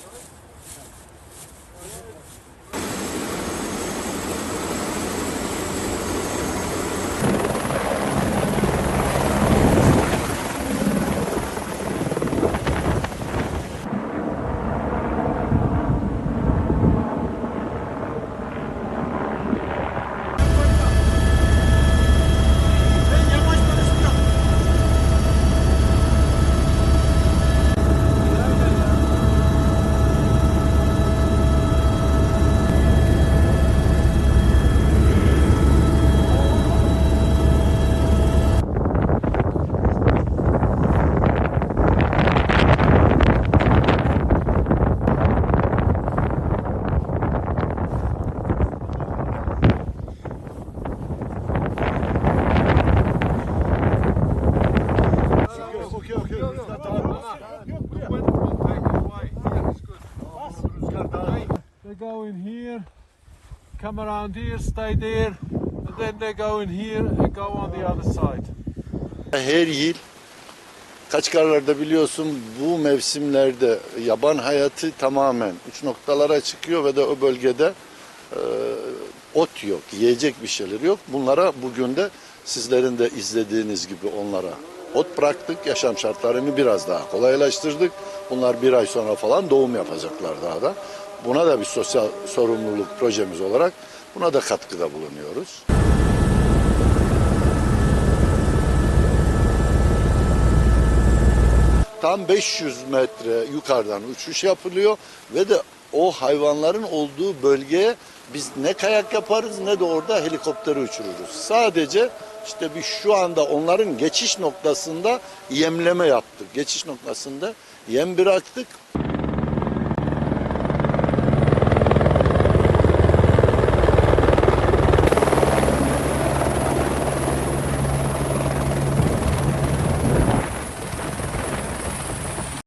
Yeah. Go in here, come around here, stay there, and then they go in here and go on the other side. Her yıl Kaçkarlar'da biliyorsun bu mevsimlerde yaban hayatı tamamen uç noktalara çıkıyor ve de o bölgede e, ot yok, yiyecek bir şeyler yok. Bunlara bugün de sizlerin de izlediğiniz gibi onlara ot bıraktık. Yaşam şartlarını biraz daha kolaylaştırdık. Bunlar bir ay sonra falan doğum yapacaklar daha da. Buna da bir sosyal sorumluluk projemiz olarak buna da katkıda bulunuyoruz. Tam 500 metre yukarıdan uçuş yapılıyor ve de o hayvanların olduğu bölgeye biz ne kayak yaparız ne de orada helikopteri uçururuz. Sadece işte bir şu anda onların geçiş noktasında yemleme yaptık. Geçiş noktasında yem bıraktık.